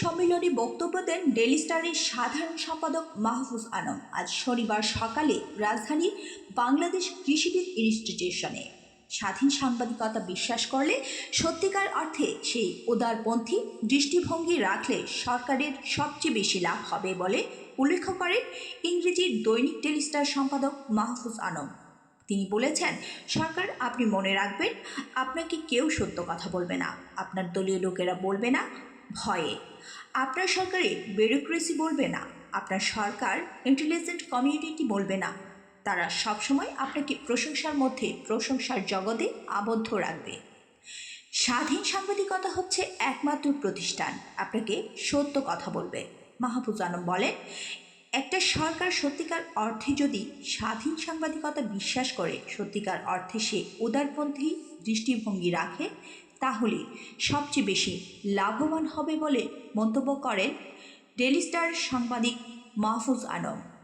সম্মেলনে বক্তব্য দেন ডেলি স্টারের সাধারণ সম্পাদক মাহফুজ আলম। আজ শনিবার সকালে রাজধানীর বাংলাদেশ কৃষিবিদ ইনস্টিটিউশনে। স্বাধীন সাংবাদিকতা বিশ্বাস করলে সত্যিকার অর্থে সেই উদারপন্থী দৃষ্টিভঙ্গি রাখলে সরকারের সবচেয়ে বেশি লাভ হবে বলে উল্লেখ করেন ইংরেজির দৈনিক ডেলি স্টার সম্পাদক মাহফুজ আলম। তিনি বলেছেন, সরকার, আপনি মনে রাখবেন, আপনাকে কেউ সত্য কথা বলবে না। আপনার দলীয় লোকেরা বলবে না ভয়ে। আপনার সরকারে ব্যুরোক্রেসি বলবে না, আপনার সরকার ইন্টেলিজেন্ট কমিউনিটি বলবে না। তারা সবসময় আপনাকে প্রশংসার মধ্যে, প্রশংসার জগতে আবদ্ধ রাখবে। স্বাধীন সাংবাদিকতা হচ্ছে একমাত্র প্রতিষ্ঠান, আপনাকে সত্য কথা বলবে। মাহফুজ আলম বলেন, একটা সরকার সত্যিকার অর্থে যদি স্বাধীন সাংবাদিকতা বিশ্বাস করে, সত্যিকার অর্থে সে উদারপন্থী দৃষ্টিভঙ্গি রাখে তাহলে সবচেয়ে বেশি লাভবান হবে বলে মন্তব্য করেন ডেলিস্টার সাংবাদিক মাহফুজ আলম।